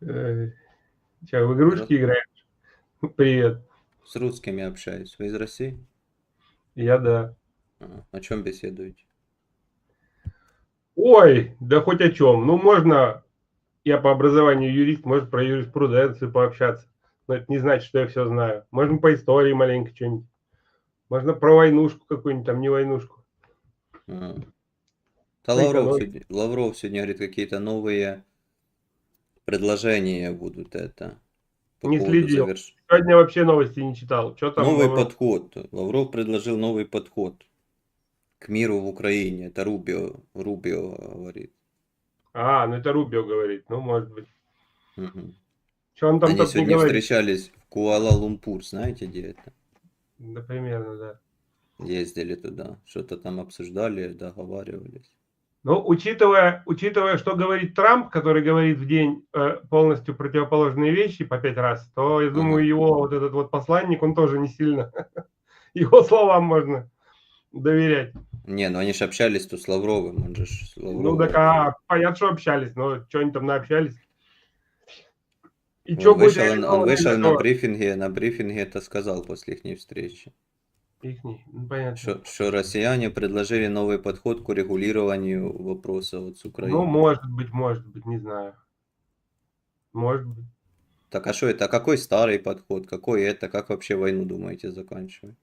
Э, Чё, в игрушки играешь? Привет. С русскими общаюсь. Вы из России? Я да. А, о чем беседуете? Ой, да хоть о чем. Ну, можно, я по образованию юрист, может про юриспруденцию пообщаться. Но это не значит, что я все знаю. Можно по истории маленько что-нибудь. Можно про войнушку какую-нибудь, там не войнушку. А. Да Лавров, сегодня, Лавров сегодня говорит, какие-то новые предложения будут это. По Не следил. заверш- Сегодня вообще новости не читал. Что там? Новый Лавров? подход. Лавров предложил новый подход к миру в Украине. Это Рубио, Рубио говорит. А, ну это Рубио говорит. Ну, может быть. Мгм. Что он там Они сегодня говорит? встречались в Куала-Лумпур, знаете, где это? Да, примерно, да. Ездили туда, что-то там обсуждали, договаривались. Ну, учитывая, учитывая, что говорит Трамп, который говорит в день э, полностью противоположные вещи по пять раз, то я думаю, его вот этот вот посланник, он тоже не сильно. Его словам можно доверять. Не, ну они же общались тут с Лавровым, он же с Ну, Лавровым. так, а, понятно, что общались, но что они там наобщались? И Он что будет вышел, он, он реализовано вышел на брифинге, на брифинге это сказал после их встречи, Ихний, ну, понятно. что, что россияне предложили новый подход к урегулированию вопроса вот с Ну, Украиной. может быть, может быть, не знаю. Может быть. Так а что это? А какой старый подход? Какой это? Как вообще войну думаете заканчивать?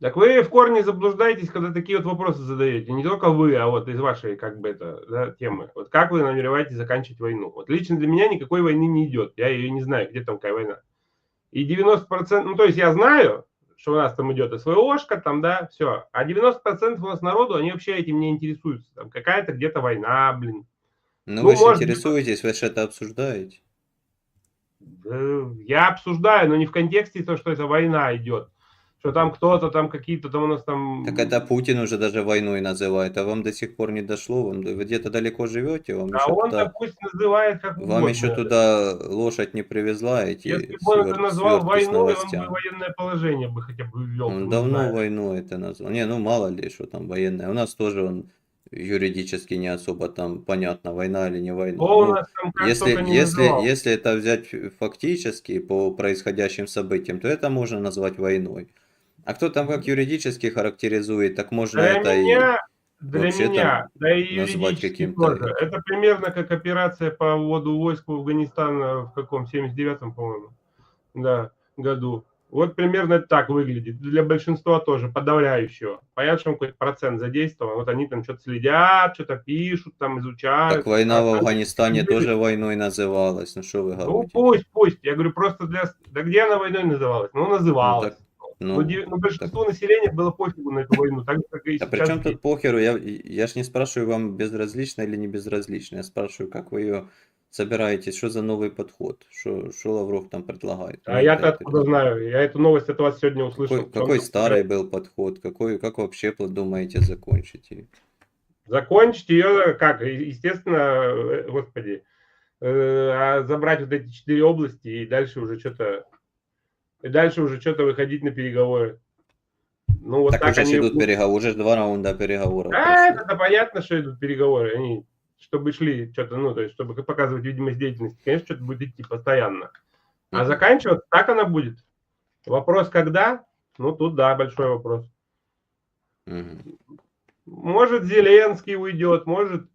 Так вы в корне заблуждаетесь, когда такие вот вопросы задаете. Не только вы, а вот из вашей, как бы это, да, темы. Вот как вы намереваетесь заканчивать войну? Вот лично для меня никакой войны не идет. Я ее не знаю, где там какая война. И 90%, ну то есть я знаю, что у нас там идет СВОшка, там, да, все. А 90% у нас народу, они вообще этим не интересуются. Там какая-то где-то война, блин. Ну, Ну, вы же может быть, интересуетесь, вы же это обсуждаете. Да, Я обсуждаю, но не в контексте то, что это война идет. Что там кто-то, там какие-то, там у нас там... Так это Путин уже даже войной называет, а вам до сих пор не дошло, вам, вы где-то далеко живете, вам А еще он туда, пусть называет как вам угодно. еще туда лошадь не привезла, эти Если бы он это назвал войной, он бы военное положение бы хотя бы ввел. Он давно войну это назвал. Не, ну мало ли, что там военная. У нас тоже он юридически не особо там понятно, война или не война. Ну, там если, не если, называл. если это взять фактически по происходящим событиям, то это можно назвать войной. А кто там как юридически характеризует, так можно Для это и... меня, для вообще меня, да и назвать каким-то. Это примерно как операция по вводу войск в Афганистан э, в каком, 79-м, по-моему, да, году. Вот примерно так выглядит. Для большинства тоже, подавляющего. Понятно, что какой-то процент задействован. Вот они там что-то следят, что-то пишут, там изучают. Так война в Афганистане люди- тоже войной называлась. Ну что вы Ну говорите? пусть, пусть. Я говорю, просто для... Да где она войной называлась? Ну, называлась. так, Ну, Ну, ди- ну, большинству населения было пофигу на эту войну, так же, как и а сейчас. при чем тут похеру? Я, я ж не спрашиваю, вам безразлично или не безразлично. Я спрашиваю, как вы ее собираетесь, что за новый подход, что, что Лавров там предлагает. А Ну, я-то это- откуда знаю? Я эту новость от вас сегодня услышал. Какой, какой старый был подход? Какой, как вообще думаете закончить? И- Закончить ее как? Естественно, э, господи, э, а забрать вот эти четыре области и дальше уже что-то... И дальше уже что-то выходить на переговоры. Ну, вот так, так, уже они... идут переговоры, уже два раунда переговоров. А, прошло. это понятно, что идут переговоры. Они, чтобы шли что-то, ну, то есть, чтобы показывать видимость деятельности, конечно, что-то будет идти постоянно. А Мгм. заканчиваться так она будет. Вопрос, когда? Ну, тут, да, большой вопрос. Мгм. Может, Зеленский уйдет, может,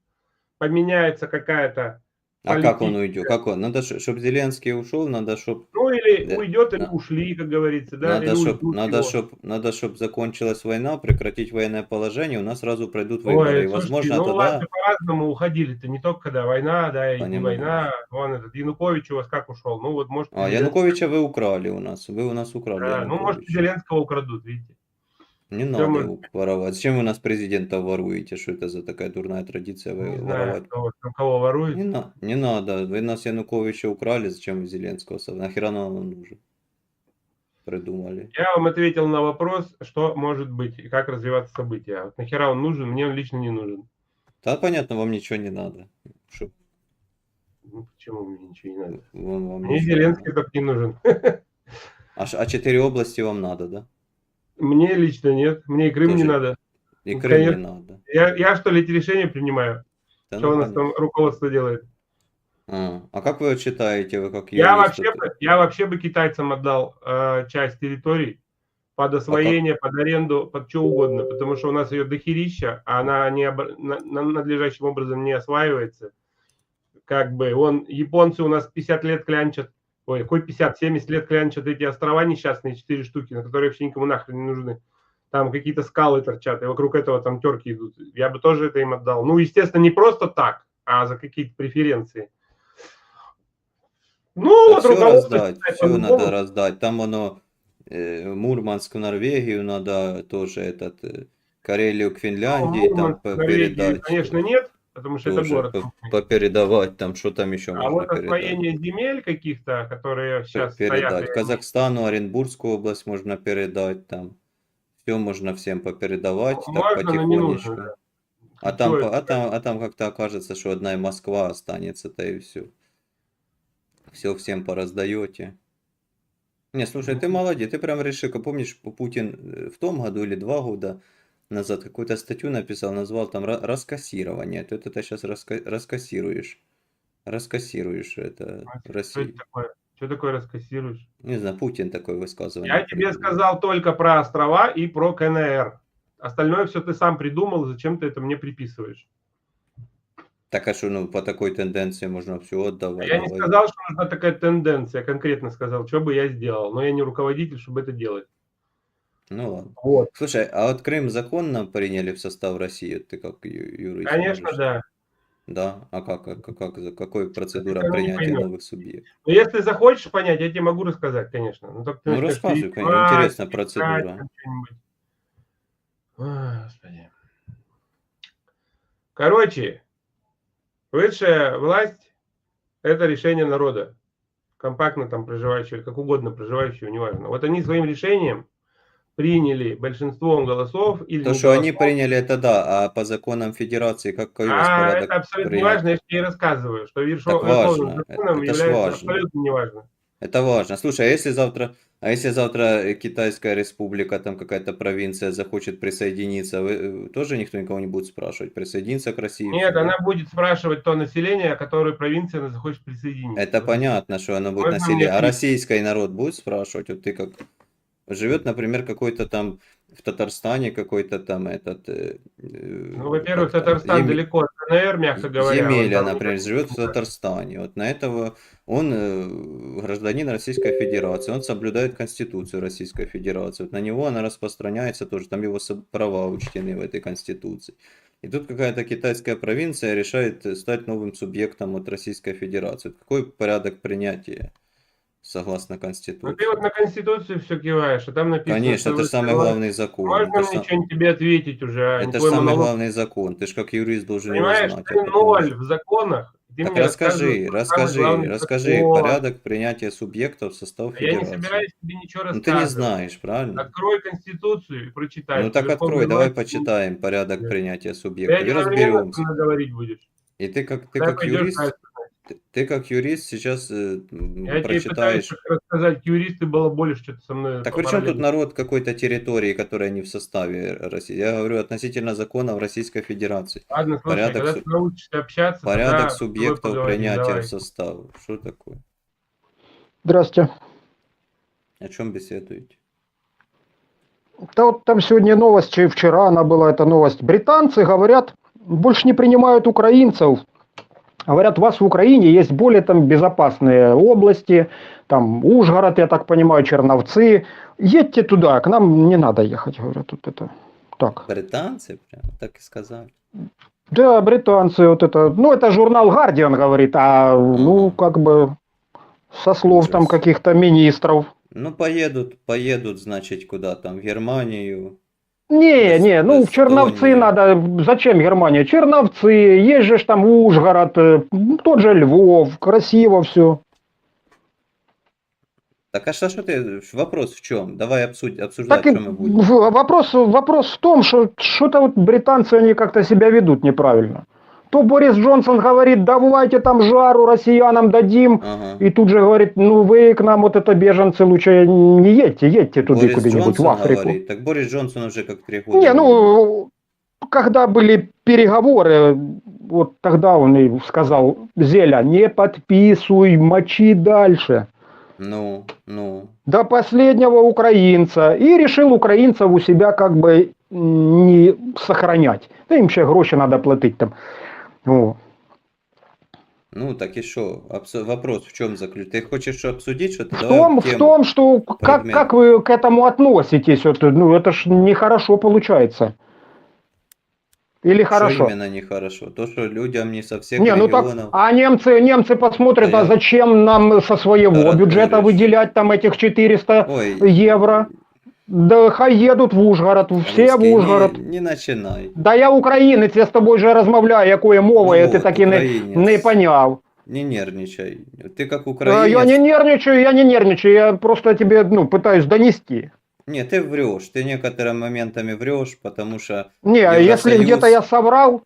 поменяется какая-то... А как он политическая- уйдет? Как он? Надо, чтобы Зеленский ушел, надо, чтобы или Да. уйдет, или Да. ушли, как говорится, да? надо, или чтоб, уйдут надо, чтоб, надо, чтоб закончилась война, прекратить военное положение, у нас сразу пройдут Ой, выборы. и, слушайте, возможно, ну, тогда... же по-разному уходили-то, не только когда война, да, и не война. Вон этот Янукович у вас как ушел? Ну, вот, может, А, Януковича вы украли у нас. Вы у нас украли Да, ну, может. Зеленского украдут, видите. Не надо мы- его воровать. Зачем вы нас президента воруете? Что это за такая дурная традиция вы Не знаю, воровать? кто, кто кого ворует. Не, на- не надо. Вы нас Януковича украли, зачем вы Зеленского? Нахера нам он нужен? Придумали. Я вам ответил на вопрос, что может быть и как развиваться события. Вот нахера он нужен, мне он лично не нужен. Да, понятно, вам ничего не надо. Шо- Ну, почему мне ничего не надо? вам, вам Мне Зеленский так не нужен. А, а четыре области вам надо, да? Мне лично нет, мне и Крым не Тоже надо. И Крым не конечно. надо. Я, я что ли эти решения принимаю? Да Что ну, у нас там руководство делает? А, а как вы считаете, вы как Я вообще, бы- я вообще бы китайцам отдал э, часть территорий под освоение, под аренду, под что угодно, потому что у нас ее дохерища, а она не на- на- надлежащим образом не осваивается. Как бы он, японцы у нас 50 лет клянчат, ой, хоть 50, 70 лет клянчат эти острова несчастные, 4 штуки, на которые вообще никому нахрен не нужны. Там какие-то скалы торчат, и вокруг этого там терки идут. Я бы тоже это им отдал. Ну, естественно, не просто так, а за какие-то преференции. Ну, Да вот все руководство раздать, все по-другому. надо раздать. Там оно э, Мурманск в Норвегию надо тоже этот э, Карелию к Финляндии Ну, там Мурманск, по- Норвегии, передать. конечно, нет, потому что это тоже город. по- попередавать там, что там еще А можно вот передать. освоение земель каких-то, которые сейчас передать. стоят. Казахстану, Оренбургскую область можно передать там. Все можно всем попередавать так Можно, но не нужно. потихонечку. да. А там, это- по- а там, а там как-то окажется, что одна и Москва останется-то и все. Все всем пораздаете. Не, слушай, ты молодец, ты прям решил, помнишь, Пу- Путин э, в том году или два года назад какую-то статью написал, назвал там «Ра- раскассирование. Ты вот это сейчас раскассируешь. Раскассируешь это в Что России. это такое? Что такое раскассируешь? Не знаю, Путин такое высказывание. Я тебе сказал только про острова и про КНР. Остальное все ты сам придумал, зачем ты это мне приписываешь? Так а что, ну, по такой тенденции можно все А отдавать? я не давай. сказал, что нужна такая тенденция, я конкретно сказал, что бы я сделал, но я не руководитель, чтобы это делать. Ну ладно. Вот. Слушай, а вот Крым законно приняли в состав России? Ты как ю- юрист Конечно, можешь- да. Да? А как, как, как, за какой процедура не принятия новых субъектов? Но если захочешь понять, я тебе могу рассказать, конечно. Но только ты Ну, начнешь рассказывай, перебивать, конечно, интересная искать процедура. там что-нибудь. Ой, Господи. Короче, высшая власть – это решение народа. Компактно там проживающего, как угодно проживающего, неважно. Вот они своим решением приняли большинством голосов или То, не что они голосов. приняли, это да, а по законам Федерации какой у вас А, это абсолютно принятия? не важно, я же тебе рассказываю, что вершо- Так верховным важно, законом это является важно. абсолютно неважно. Это важно. Слушай, а если завтра, а если завтра э, Китайская республика, там какая-то провинция захочет присоединиться, вы, э, тоже никто никого не будет спрашивать, присоединиться к России? Нет, она будет спрашивать то население, которое провинция она захочет присоединиться. Это понятно, что оно будет Можно население. А российский народ будет спрашивать? Вот ты как живет, например, какой-то там в Татарстане какой-то там этот. э, э, Ну, во-первых, Татарстан Ем- далеко от КНР, мягко говоря. Емеля, например, живет в Татарстане. Вот на этого он э, гражданин Российской Федерации, он соблюдает Конституцию Российской Федерации. Вот на него она распространяется тоже, там его права учтены в этой Конституции. И тут какая-то китайская провинция решает э, стать новым субъектом от Российской Федерации. Какой порядок принятия согласно Ну, Конституции? ты вот на Конституцию все киваешь, а там написано... Конечно, это самый сказали, главный закон. Можно Это мне сам- что-нибудь тебе ответить уже, а это самый монолог? главный закон. Ты ж как юрист должен Понимаешь, знать. ты а как ноль в законах. Ты Так расскажи, расскажи, расскажи закон. порядок принятия субъектов в состав А Я не федерации. собираюсь тебе ничего Ну ты рассказывать. не знаешь, правильно? Открой Конституцию и прочитай. Ну так открой, давай почитаем порядок принятия Ты субъектов и разберемся. говорить будешь. И ты как ты как юрист, дальше. Ты, ты как юрист сейчас э, Я тебе пытаюсь прочитаешь. рассказать, юристы было больше что-то со мной. Так при чем тут народ какой-то территории, которая не в составе России? Я говорю относительно законов Российской Федерации. Ладно, слушай, порядок когда ты научишься общаться, Порядок субъектов принятия давай. в состав. Что такое? Здрасте. О чем беседуете? Да вот там сегодня новость, и вчера она была, эта новость. Британцы говорят, больше не принимают украинцев. Говорят, у вас в Украине есть более там безопасные области, там Ужгород, я так понимаю, Черновцы. Едьте туда, к нам не надо ехать, говорят, тут это так. Британцы прямо так и сказали. Да, британцы, вот это, ну это журнал Guardian говорит, а ну как бы со слов там каких-то министров. Ну, поедут, поедут, значит, куда там, в Германию. Не, не, ну в Черновцы надо, зачем Германия? Черновцы, есть же ж там Ужгород, э, тот же Львов, красиво все. Так а что, что ты, вопрос в чем? Давай обсудь, обсуждать, Так что мы будем. вопрос, вопрос в том, что что-то вот британцы, они как-то себя ведут неправильно. То Борис Джонсон говорит, давайте там жару россиянам дадим, Ага. и тут же говорит, ну вы к нам вот это беженцы лучше не едьте, едьте туда куда-нибудь в Африку. говорит. Так Борис Джонсон уже как три года. Не, ну, когда были переговоры, вот тогда он и сказал, Зеля, не подписывай, мочи дальше. Ну, ну. До последнего украинца. И решил украинцев у себя как бы не сохранять. Да им ще гроші надо платить там. О. Ну, так и что? Вопрос в чем заключен? Ты хочешь обсудить что-то? В том, в том, что как, предмет. как вы к этому относитесь, вот, ну это ж нехорошо получается. Или Что хорошо? именно нехорошо? То, что людям не со всех Не, ну так, а немцы, немцы посмотрят, Да а зачем нам со своего бюджета выделять там этих 400 Ой, евро? Да хай едут в Ужгород, все в русский, Ужгород. Не, не начинай. Да я українець, я з тобою вже розмовляю, якою мовою, Ну ти от, так і не, українець. не поняв. Не нервничай. Ты как Э, украинец... Я не нервничаю, я не нервничаю, я просто тебе, ну, пытаюсь донести. Не, ты врешь. Ты некоторыми моментами врешь, потому что... Не, а если Евросоюз- где-то я соврал,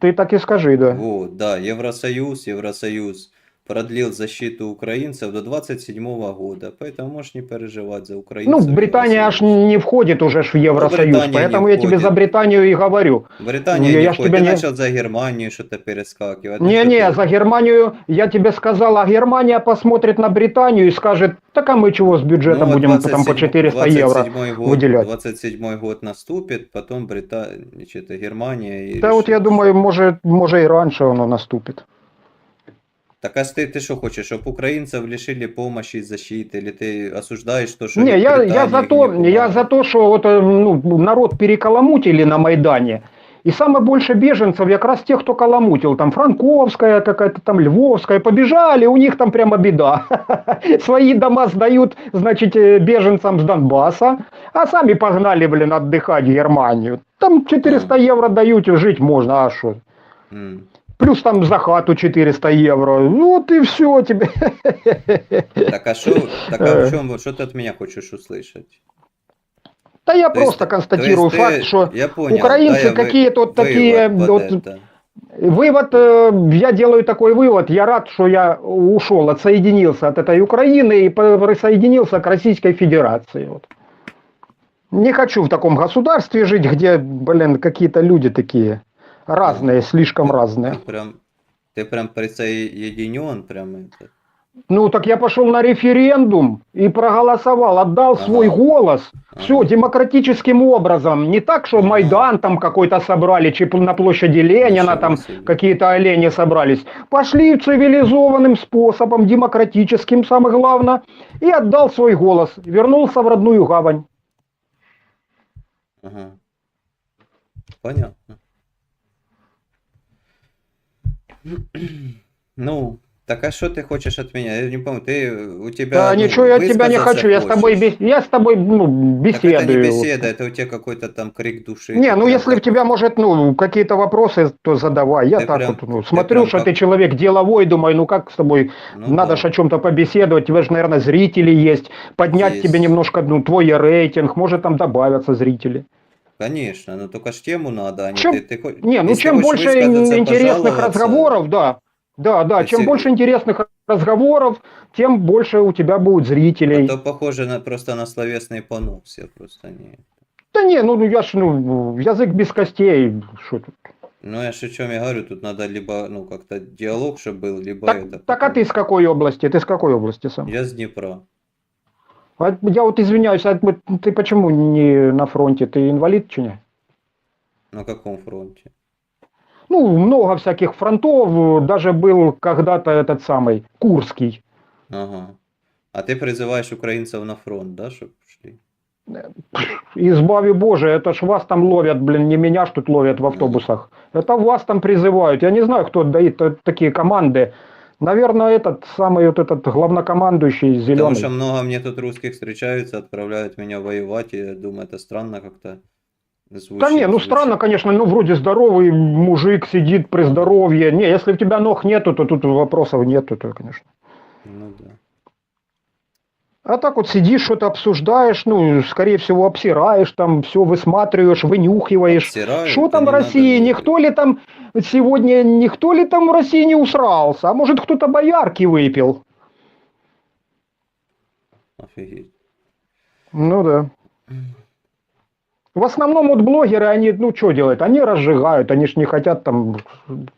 ты так и скажи, да. Вот, да, Евросоюз, Евросоюз продлил защиту украинцев до 27 года, поэтому можешь не переживать за украинцев. Ну, Британия аж не входит уже ж в Евросоюз, не поэтому я тебе входит. за Британию и говорю. Британия Ну, я не ж ходит. тебя Ты не- начал за Германию что-то перескакивать. Ну, Не-не, ты- за Германию, я тебе сказал, а Германия посмотрит на Британию и скажет, так а мы чего с бюджета Ну, будем там по 27 400 евро 27 год, выделять. 27 год наступит, потом Британия, значит, Германия и Да вот я решит. думаю, может, может и раньше оно наступит. Так а ты, ты что хочешь, чтобы украинцев лишили помощи и защиты, или ты осуждаешь то, что Не, я, я за не то, я помогает? за то, что вот, ну, народ перекаламутили на Майдане. И самое больше беженцев как раз тех, кто каламутил. Там Франковская какая-то, там Львовская. Побежали, у них там прямо беда. Свои дома сдают, значит, э, беженцам с Донбасса. А сами погнали, блин, отдыхать в Германию. Там 400 евро дают, и жить можно, а что? Плюс там за хату 400 евро. Ну вот и все тебе. Так а что, так а в чем, что ты от меня хочешь услышать? Да я То есть- просто То констатирую есть ты- факт, что я понял, украинцы да, я вы- какие-то вот такие, вот это. Вывод, э, я делаю такой вывод, я рад, что я ушел, отсоединился от этой Украины и присоединился к Российской Федерации. Вот. Не хочу в таком государстве жить, где, блин, какие-то люди такие разные, слишком разные. Ты прям, ты прям присоединен, прям это. Ну, так я пошел на референдум и проголосовал, отдал Ага. свой голос. Ага. Все демократическим образом. Не так, что Ага. Майдан там какой-то собрали, чи на площади Ленина Ничего там какие-то олени собрались. Пошли цивилизованным способом, демократическим, самое главное, и отдал свой голос. Вернулся в родную гавань. Ага. Понятно. Ну, так а что ты хочешь от меня? Я не помню, ты у тебя. Да, ну, ничего я от тебя не хочу, я с тобой, бес- я с тобой ну, Так это не беседую. беседа, это у тебя какой-то там крик души. Не, ну если у тебя, может, ну, какие-то вопросы, то задавай. Я Ты так прям- вот ну, смотрю, что как- ты человек деловой, думаю, ну как с тобой Ну Надо да. же о чем-то побеседовать, тебе же, наверное, зрители есть, поднять Есть. тебе немножко, ну, твой рейтинг, может там добавятся зрители. Конечно, но только ж тему надо, а не Чем- ты, ты Не, ну если чем больше интересных разговоров, да, да, да, Если- чем больше интересных разговоров, тем больше у тебя будет зрителей. А то похоже на, просто на словесный понос, я просто не... Да не, ну я ж, ну, язык без костей, что тут. Ну, я же о чем я говорю, тут надо либо, ну, как-то диалог, чтобы был, либо Так, это... так а ты с какой области? Ты с какой области сам? Я с Днепра. А Я вот извиняюсь, а ты почему не на фронте? Ты инвалид, чи не? На каком фронте? Ну, много всяких фронтов, даже был когда-то этот самый Курский. Ага. А ты призываешь украинцев на фронт, да, чтобы шли? Избави Боже, это ж вас там ловят, блин, не меня ж тут ловят в автобусах. Это вас там призывают. Я не знаю, кто дает та- такие команды. Наверное, этот самый вот этот главнокомандующий Потому зеленый. что много мне тут русских встречаются, отправляют меня воевать, и я думаю, это странно как-то звучит. Да не, ну звучит. странно, конечно, ну вроде здоровый мужик сидит при здоровье. Не, если у тебя ног нету, то тут вопросов нету, то, конечно. Ну да. А так вот сидишь, что-то обсуждаешь, ну, скорее всего, обсираешь там, все высматриваешь, вынюхиваешь. Обсираю, Что там в надо России? Никто ли там сегодня, никто ли там в России не усрался? А может кто-то боярки выпил? Офигеть. Ну да. В основном вот блогеры, они, ну, что делают? Они разжигают, они ж не хотят там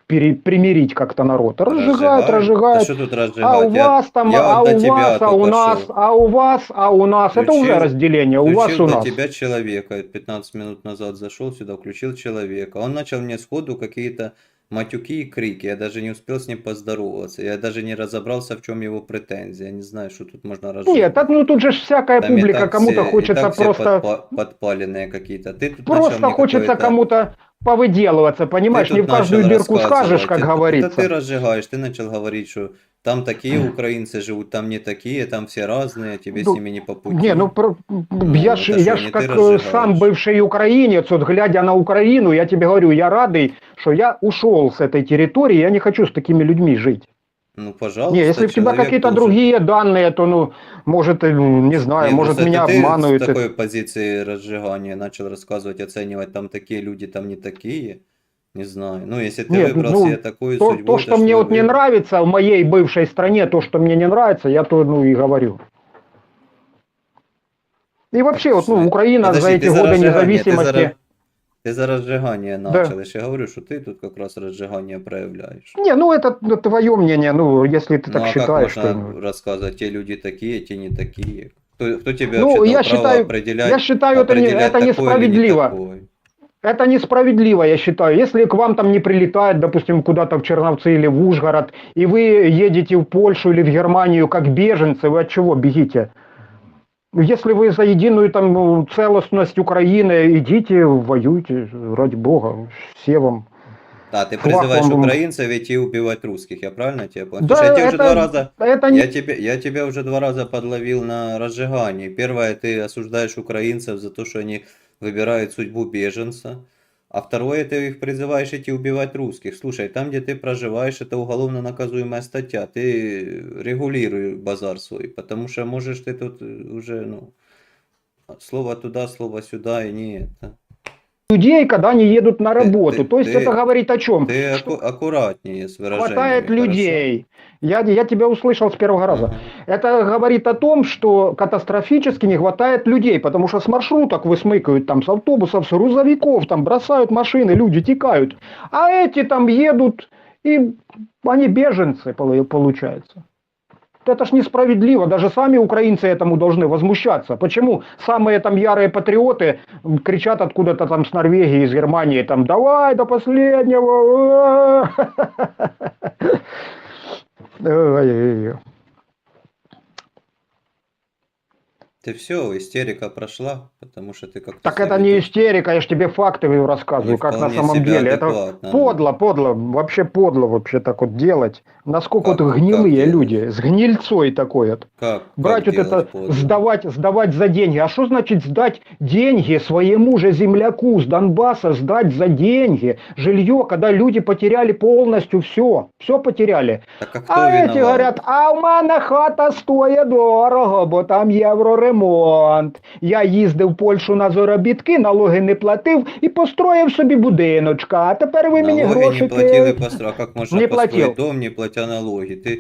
пере- примирить как-то народ. Разжигают, разжигают. что тут А у вас там, я а у вас, а у нас, шел. а у вас, а у нас. Это уже разделение. У вас, у нас. тебя человека, 15 минут назад зашел сюда, включил человека. Он начал мне сходу какие-то матюки и крики. Я даже не успел с ним поздороваться. Я даже не разобрался, в чем его претензия. Я не знаю, что тут можно разжигать. Нет, так, ну тут же всякая Там публика, кому-то хочется все просто, подпа- подпаленные какие-то. Ты тут просто хочется кому-то повыделываться, ты понимаешь, тут не в каждую дырку скажешь, как Это- говорится. Это ты разжигаешь, ты начал говорить, что там такие украинцы живут, там не такие, там все разные, тебе Ну, с ними не по пути. Не, ну про- я ж, это я ж как ты э, сам бывший украинец, вот глядя на Украину, я тебе говорю, я радый, что я ушел с этой территории, я не хочу с такими людьми жить. Ну, пожалуйста. Не, если у тебя какие-то должен- другие данные, то, ну, может, ну, не знаю, Не, может, просто меня ты обманывают. с такой позиции разжигания начал рассказывать, оценивать, там такие люди, там не такие. Не знаю. Ну, если ты Нет, выбрал ну, себе такую То, судьбу, то, что мне вот не нравится в моей бывшей стране, то, что мне не нравится, я то, ну, и говорю. И вообще, вот, ну, Украина Подожди, за эти годы разжигание, независимости... Ты за разжигание начал. Я же говорю, что ты тут как раз разжигание проявляешь. Не, ну, это ну, твое мнение, ну, если ты ну, так а считаешь, как что... можно ну, рассказывать, те люди такие, те не такие? Кто, кто тебе Ну, вообще я считаю- определять, Я считаю, это, не, определять это не несправедливо. такой? Это несправедливо, я считаю. Если к вам там не прилетает, допустим, куда-то в Черновцы или в Ужгород, и вы едете в Польшу или в Германию как беженцы, вы от чего бегите? Если вы за единую там ну, целостность Украины, идите, воюйте, ради бога, все вам. Да, ты Флаг призываешь вам- украинцев идти убивать русских, я правильно тебя понял? Да, Слушай, я уже это- два раза, Это не... я тебе, я тебя уже два раза подловил на разжигании. Первое, ты осуждаешь украинцев за то, что они выбирают судьбу беженца. А второе, ты их призываешь идти убивать русских. Слушай, там, где ты проживаешь, это уголовно наказуемая статья. Ты регулируй базар свой, потому что можешь ты тут уже, ну, слово туда, слово сюда и не это. Людей, когда они едут на работу. ты- То есть ты- это говорит о чем? Ты Что аккуратнее с выражениями. хватает хорошо? людей. Я, я тебя услышал с первого раза. Ага. Это говорит о том, что катастрофически не хватает людей, потому что с маршруток высмыкают, там, с автобусов, с грузовиков, там бросают машины, люди текают. А эти там едут, и они беженцы, полу- получается. Это ж несправедливо, даже сами украинцы этому должны возмущаться. Почему самые там ярые патриоты кричат откуда-то там с Норвегии, из Германии, там, давай до последнего. Ты все, истерика прошла, потому что ты как-то... Так себя это не ведёшь истерика, я же тебе факты рассказываю, не как на вполне самом себе деле. Это адекватно, ну. подло, подло, вообще подло вообще так вот делать. Насколько Как- вот как гнилые делать? люди, с гнильцой такой вот. Как? Брать как вот это, делать подло? сдавать, сдавать за деньги. А что значит сдать деньги своему же земляку с Донбасса, сдать за деньги жилье, когда люди потеряли полностью все, все потеряли. Так а кто А виноват? эти говорять, а в мене хата стоїть дорого, бо там євроремонт. Я їздив в Польщу на заробітки, налоги не платив і построїв собі будиночка. А тепер ви мені Налоги гроші не платил и ки- построил. А как можно Не построить платил. дом, не платя налоги? Ты,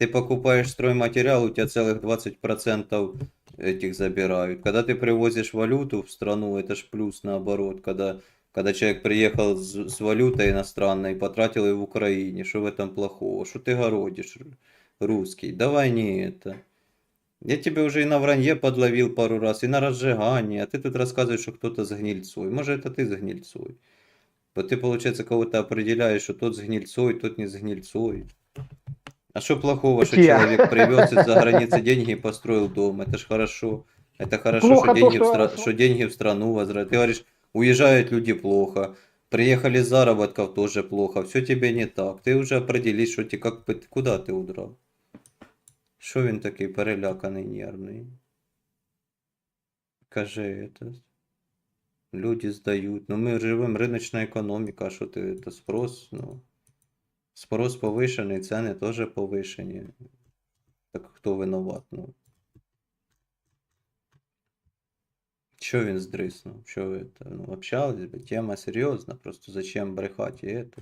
ты покупаешь стройматериал, у тебя целых 20% этих забирают. Когда ты привозишь валюту в страну, это ж плюс наоборот. Когда, когда человек приехал с, с валютой иностранной, потратил ее в Украине, что в этом плохого? Что ты городишь, русский? Давай не это. Я тебя уже и на вранье подловил пару раз, и на разжигании, а ты тут рассказываешь, что кто-то с гнильцой. Может, это ты с гнильцой. Вот ты, получается, кого-то определяешь, что тот с гнильцой, тот не с гнильцой. А что плохого, что Я. человек привез из-за границы деньги и построил дом? Это ж хорошо. Это хорошо, Плохо что, то, деньги в что- стра- что деньги в страну возвращают. Ты говоришь, уезжают люди плохо, приехали с заработков тоже плохо, все тебе не так. Ты уже определись, что ты как бы, куда ты удрал. Що він такий переляканий, нервний? Кажи это. Люди здають. Ну ми живемо риночна економіка, що ти це спрос, ну. Спрос повишений, ціни теж повишені. Так хто винуват, ну. Що він здриснув? Що це? Ну, общались тема серйозна, просто зачем брехати і это.